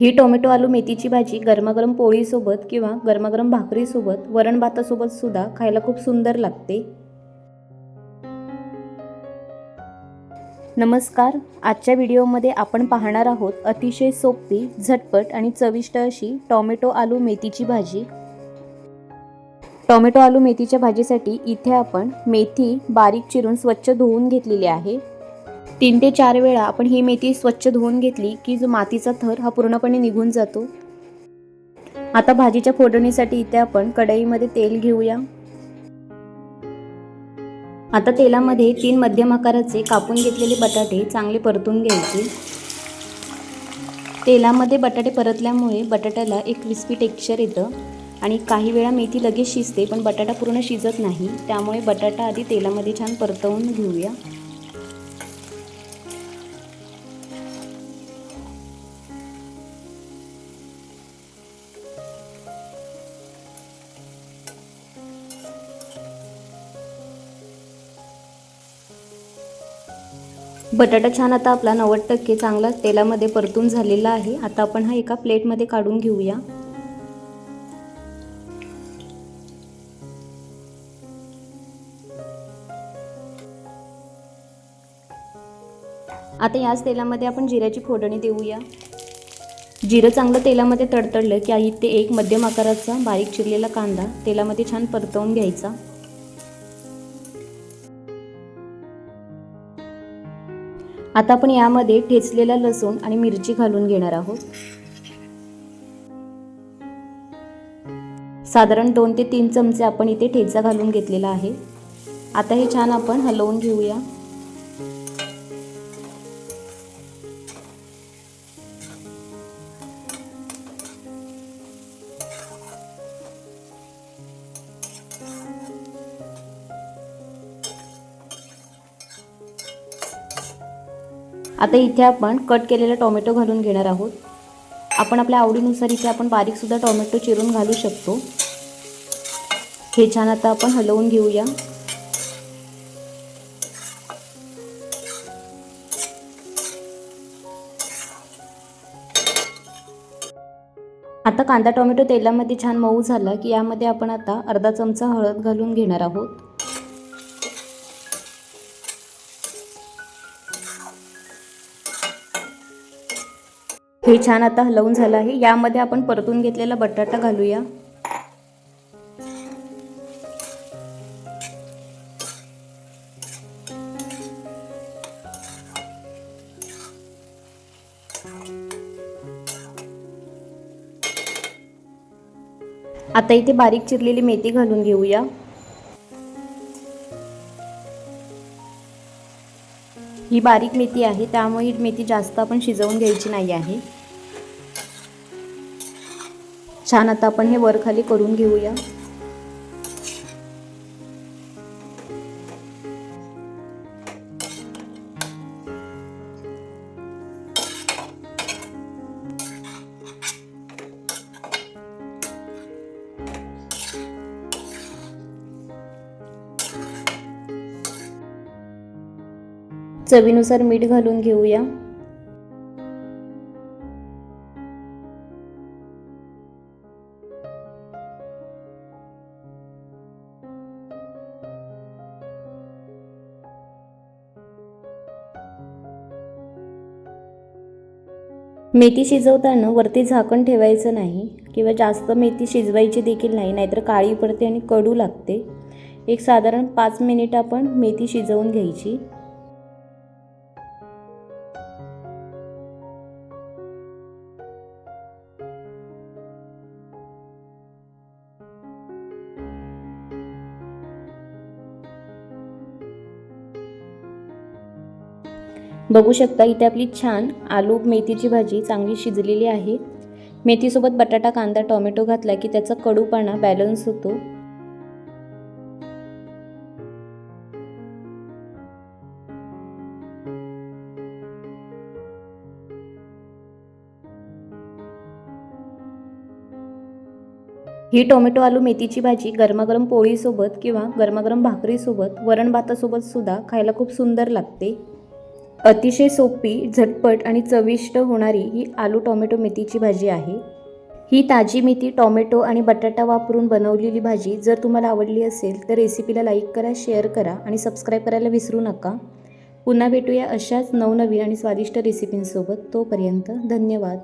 ही tomato आलू मेथीची भाजी गरमागरम पोळीसोबत किंवा गरमागरम भाकरीसोबत वरण भातासोबत सुद्धा खायला खूप सुंदर लागते. नमस्कार. आजच्या व्हिडिओमध्ये आपण पाहणार आहोत अतिशय सोपी झटपट आणि चविष्ट अशी टॉमॅटो आलू मेथीची भाजी. टोमॅटो आलू मेथीच्या भाजीसाठी इथे आपण मेथी बारीक चिरून स्वच्छ धुवून घेतलेली आहे. तीन ते चार वेळा आपण ही मेथी स्वच्छ धुवून घेतली की जो मातीचा थर हा पूर्णपणे निघून जातो. आता भाजीच्या फोडणीसाठी इथे आपण कढईमध्ये तेल घेऊया. आता तेलामध्ये तीन मध्यम आकाराचे कापून घेतलेले बटाटे चांगले परतून घ्यायचे. तेलामध्ये बटाटे परतल्यामुळे बटाट्याला एक क्रिस्पी टेक्स्चर येतं आणि काही वेळा मेथी लगेच शिजते पण बटाटा पूर्ण शिजत नाही. त्यामुळे बटाटा आधी तेलामध्ये छान परतवून घेऊया. बटाटा छान आता आपला नव्वद टक्के चांगला तेलामध्ये परतून झालेला आहे. आता आपण हा एका प्लेटमध्ये काढून घेऊया. आता याच तेलामध्ये आपण जिऱ्याची फोडणी देऊया. जिरं चांगलं तेलामध्ये तडतडलं की आई ते एक मध्यम आकाराचा बारीक चिरलेला कांदा तेलामध्ये छान परतवून घ्यायचा. आता आपण यामध्ये ठेचलेला लसूण आणि मिरची घालून घेणार आहोत. साधारण दोन ते तीन चमचे आपण इथे ठेचा घालून घेतलेला आहे. आता हे छान आपण हलवून घेऊया. आता इथे आपण कट केलेला टोमॅटो घालून घेणार आहोत. आपण आपल्या आवडीनुसार इथे आपण बारीकसुद्धा टोमॅटो चिरून घालू शकतो. हे छान आता आपण हलवून घेऊया. आता कांदा टोमॅटो तेलामध्ये छान मऊ झाला की यामध्ये आपण आता अर्धा चमचा हळद घालून घेणार आहोत. हे छान आता हलवून झालं आहे. यामध्ये आपण परतून घेतलेला बटाटा घालूया. आता इथे बारीक चिरलेली मेथी घालून घेऊया. ही बारीक मेथी आहे त्यामुळे ही मेथी जास्त आपण शिजवून घ्यायची नाही आहे. छान आता आपण हे वर खाली करून घेऊया. चवीनुसार मीठ घालून घेऊया. मेथी शिजवताना वरती झाकण ठेवायचं नाही किंवा जास्त मेथी शिजवायची देखील नाही नाहीतर काळी पडते आणि कडू लागते. एक साधारण पाच मिनिट आपण मेथी शिजवून घ्यायची. बघू शकता इथे आपली छान आलू मेथीची भाजी चांगली शिजलेली आहे. मेथीसोबत बटाटा कांदा टोमॅटो घातला की त्याचा कडूपणा बॅलन्स होतो. ही टोमॅटो आलू मेथीची भाजी गरमागरम पोळीसोबत किंवा गरमागरम भाकरीसोबत वरण भातासोबत सुद्धा खायला खूप सुंदर लागते. अतिशय सोपी झटपट आणि चविष्ट होणारी ही आलू टोमॅटो मेथीची भाजी आहे. ही ताजी मेथी टोमॅटो आणि बटाटा वापरून बनवलेली भाजी जर तुम्हाला आवडली असेल तर रेसिपीला लाईक करा शेअर करा आणि सबस्क्राईब करायला विसरू नका. पुन्हा भेटूया अशाच नवनवीन आणि स्वादिष्ट रेसिपींसोबत. तोपर्यंत धन्यवाद.